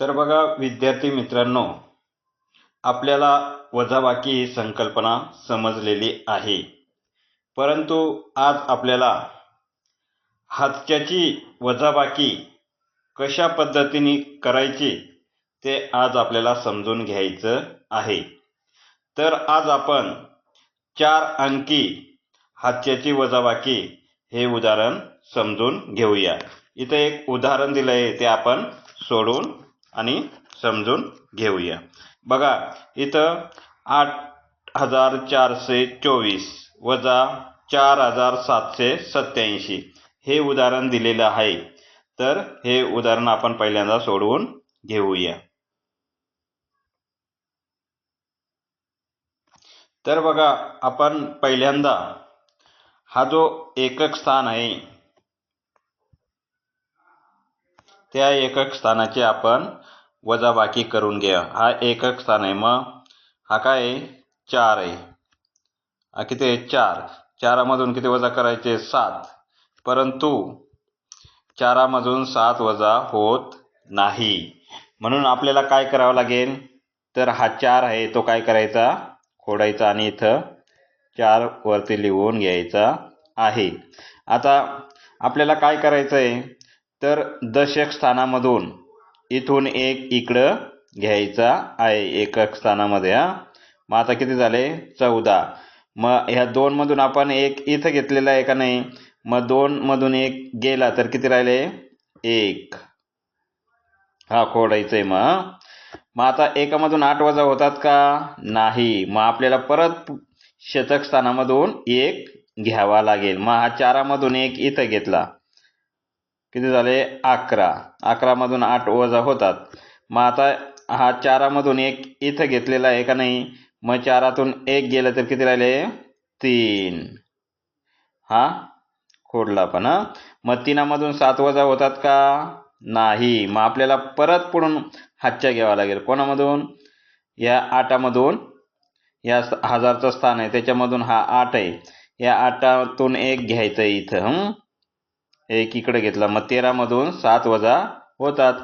तर बघा विद्यार्थी मित्रांनो आपल्याला वजाबाकी ही संकल्पना समजलेली आहे. परंतु आज आपल्याला हातच्याची वजाबाकी कशा पद्धतीने करायची ते आज आपल्याला समजून घ्यायचं आहे. तर आज आपण चार अंकी हातच्याची वजाबाकी हे उदाहरण समजून घेऊया. इथं एक उदाहरण दिलं आहे ते आपण सोडून आणि समजून घेऊया. बघा इथं आठ हजार चारशे चोवीस वजा चार हजार सातशे सत्याऐंशी हे उदाहरण दिलेलं आहे. तर हे उदाहरण आपण पहिल्यांदा सोडवून घेऊया. तर बघा आपण पहिल्यांदा हा जो एकक स्थान आहे त्या एकक स्थानाची आपण वजाबाकी करून घ्या. हा एकक स्थान आहे. मग हा काय आहे? चार आहे. हा किती आहे? चार. चारामधून किती वजा करायचे? सात. परंतु चारामधून सात वजा होत नाही. म्हणून आपल्याला काय करावं लागेल? तर हा चार आहे. तो काय करायचा? खोडायचा. आणि इथं चार वरती लिहून घ्यायचा आहे. आता आपल्याला काय करायचं आहे तर दशक स्थानामधून इथून एक इकडं घ्यायचा आहे एकक स्थानामध्ये हा. मग आता किती झाले? चौदा. मग ह्या दोनमधून आपण एक इथं घेतलेला आहे का नाही? मग दोनमधून एक गेला तर किती राहिले? एक. हा खोडायचं आहे मग मग आता एकामधून आठ वजा होतात का? नाही. मग आपल्याला परत शतक स्थानामधून एक घ्यावा लागेल. मग हा चारामधून एक इथं घेतला. किती झाले? अकरा. अकरामधून आठ वजा होतात. मग आता हा चारामधून एक इथं घेतलेला आहे का नाही? मग चारातून एक गेलं तर किती राहिले? तीन. हा? खोडला पण हा? मग तिनामधून सात वजा होतात का? नाही. मग आपल्याला परत पुढून हातच्या घ्यावा लागेल. कोणामधून? या आठामधून या हजारचं स्थान आहे. त्याच्यामधून हा आठ आहे. या आठातून एक घ्यायचं आहे इथं हं? एक इकडे घेतला. मग तेरामधून सात वजा होतात.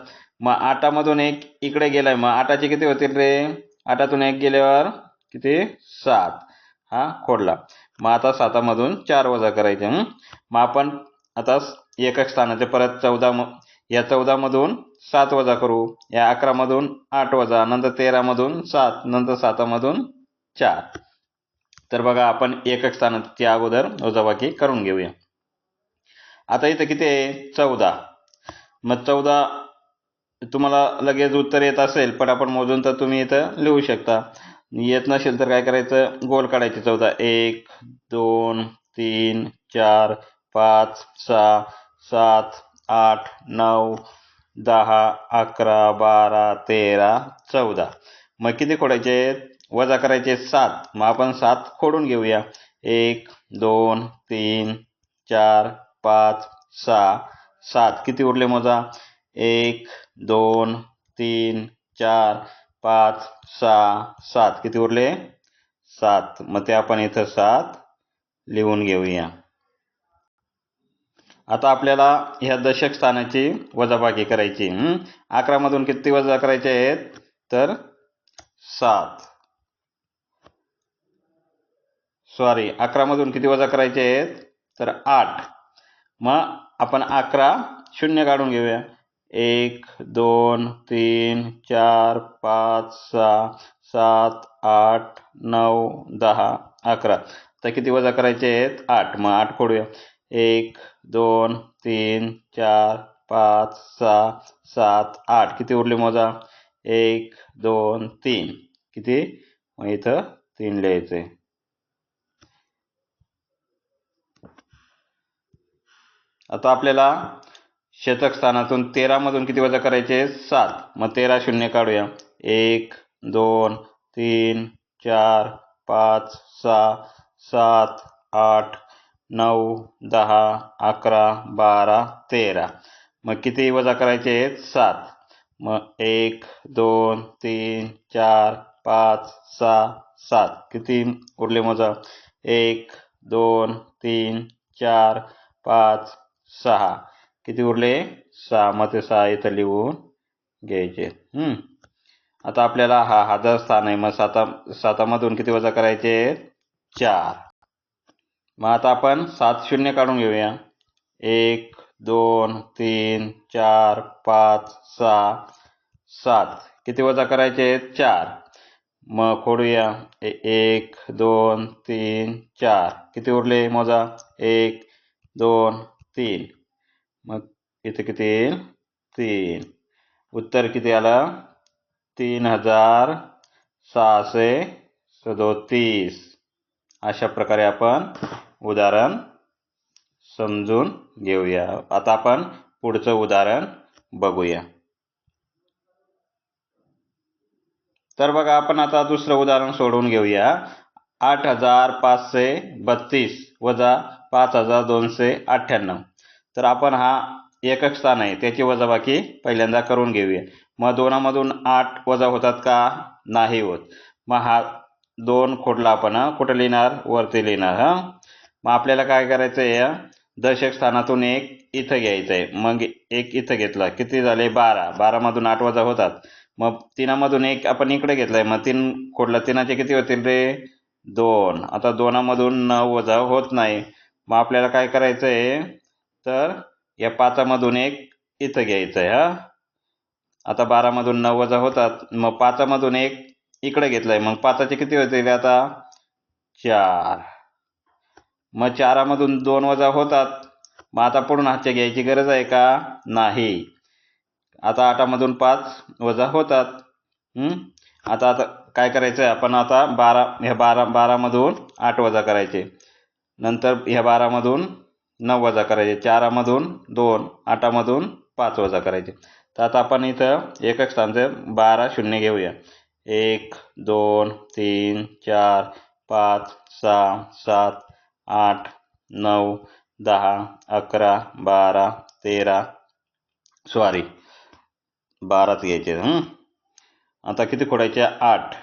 मग आठामधून एक इकडे गेलाय. मग आठाचे किती होतील रे? आठातून एक गेल्यावर किती? सात. हा खोडला. मग आता सातामधून चार वजा करायचे. मग आपण आता एकच स्थानाचे परत चौदा म या चौदामधून सात वजा करू. या अकरामधून आठ वजा नंतर तेरामधून सात नंतर सातामधून चार. तर बघा आपण एकक स्थानाची अगोदर वजाबाकी करून घेऊया. आता इथं किती आहे? चौदा. मग चौदा तुम्हाला लगेच उत्तर येत असेल पण आपण मोजून तर तुम्ही इथं लिहू शकता. येत नसेल तर काय करायचं? गोल काढायचे चौदा. एक दोन तीन चार पाच सहा सात आठ नऊ दहा अकरा बारा तेरा चौदा. मग किती खोडायचे वजा करायचे सात. मग आपण सात खोडून घेऊया. एक दोन तीन चार पाच सहा सात. किती उरले मोजा? एक दोन तीन चार पाच सहा सात. किती उरले? सात. मग ते आपण इथं सात लिहून घेऊया. आता आपल्याला ह्या दशक स्थानाची वजाबाकी करायची. अकरामधून किती वजा करायचे आहेत? तर सात. सॉरी अकरामधून किती वजा करायचे आहेत? तर आठ. मग आपण अकरा शून्य काढून घेऊया. एक दोन तीन चार पाच सहा सात आठ नऊ दहा अकरा. तर किती वजा करायचे आहेत? आठ. मग आठ खोडूया एक दोन तीन चार पाच सहा सात आठ. किती उरले मोजा? एक दोन तीन. किती? मग इथं तीन लिहायचं. आहे आता आपल्याला शतक स्थानातून तेरामधून किती वजा करायचे? सात. मग तेरा शून्य काढूया. एक दोन तीन चार पाच सहा सात आठ नऊ दहा अकरा बारा तेरा. मग किती वजा करायचे? आहेत सात. मग एक दोन तीन चार पाच सहा सात. किती उरले मोजा? एक दोन तीन चार पाच सहा. किती उरले? सहा. मग ते सहा इथं लिहून घ्यायचे. आता आपल्याला हा हजार स्थान आहे मग साता सातामधून किती वजा करायचे? चार. मग आता आपण सात शून्य काढून घेऊया. एक दोन तीन चार पाच सहा सात. किती वजा करायचे? चार. मग खोडूया. एक दोन तीन चार. किती उरले मोजा? एक दोन तीन. मग इथं किती येईल? तीन. उत्तर किती आलं? तीन हजार सहाशे सदोतीस. अशा प्रकारे आपण उदाहरण समजून घेऊया. आता आपण पुढचं उदाहरण बघूया. तर बघा आपण आता दुसरं उदाहरण सोडवून घेऊया. आठ हजार पाचशे बत्तीस वजा पाच हजार दोनशे अठ्ठ्याण्णव. तर आपण हा एकक स्थान आहे त्याची वजाबाकी पहिल्यांदा करून घेऊया. मग दोनामधून आठ वजा होतात का? नाही होत. मग हा दोन खोडला आपण कुठं लिहिणार? वरती लिहिणार हां? मग आपल्याला काय करायचं आहे दशक स्थानातून एक इथं घ्यायचं आहे मग एक इथं घेतला. किती झाले? बारा. बारामधून आठ वजा होतात. मग तिनामधून एक आपण इकडे घेतलाय. मग तीन खोडला तिनाचे किती होतील रे? दोन. आता दोनामधून नऊ वजा होत नाही. मग आपल्याला काय करायचं आहे तर या पाचामधून एक इथं घ्यायचं आहे हा. आता बारामधून नऊ वजा होतात. मग पाचामधून एक इकडे आहे मग पाचाचे किती होतील आता? चार. मग चारामधून दोन वजा होतात. मग आता पुढून हातच्या घ्यायची गरज आहे का? नाही. आता आठामधून पाच वजा होतात. आता आता काय करायचं आहे आपण आता बारा ह्या बारा बारामधून आठ वजा करायचे. नंतर ह्या बारामधून नऊ वजा करायचे. चारामधून दोन आठामधून पाच वजा करायचे. तर आता आपण इथं एक स्थानचं बारा शून्य घेऊया. एक दोन तीन चार पाच सहा सात आठ नऊ दहा अकरा बारा तेरा. सॉरी बाराच घ्यायचे. आहेत आता किती खोडायचे? आठ.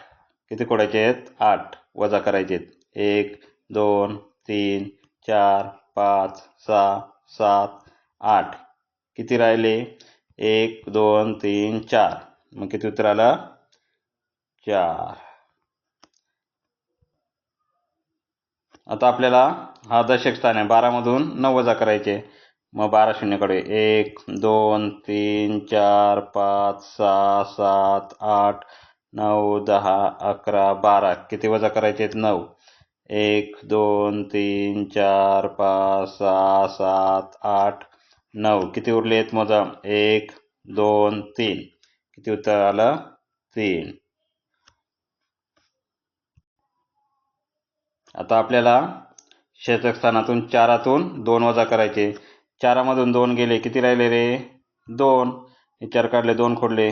किती खोडायचे? आहेत आठ. वजा करायचे. आहेत एक दोन तीन चार पाच सहा सात आठ. किती राहिले? एक दोन तीन चार. मग किती उत्तर आलं? चार. आता आपल्याला हा दशक स्थान आहे. बारामधून नऊ वजा करायचे मग बारा शून्यकडे. एक दोन तीन चार पाच सहा सात आठ नऊ दहा अकरा बारा. किती वजा करायचे आहेत नऊ. एक दोन तीन चार पाच सहा सात आठ नऊ. किती उरले आहेत मोजा? एक दोन तीन. किती उत्तर आलं? तीन. आता आपल्याला शेतकस्थानातून चारातून दोन वजा करायचे. चारामधून दोन गेले. किती राहिले रे? दोन. हे चार काढले दोन खोडले.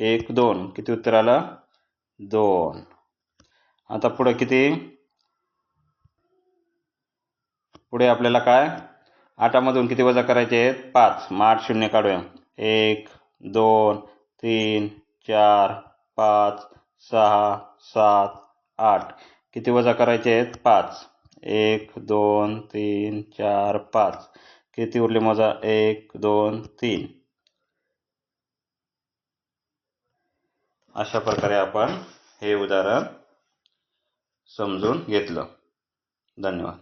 एक दोन. किती उत्तर आलं? दोन. आता पुढे किती? पुढे आपल्याला काय? आठामधून किती वजा करायचे आहेत? पाच. मग आठ शून्य काढूया. एक दोन तीन चार पाच सहा सात आठ. किती वजा करायचे आहेत? पाच. एक दोन तीन चार पाच. किती उरले मजा? एक दोन तीन. अशा प्रकारे आपण हे उदाहरण समजून घेतलं. धन्यवाद.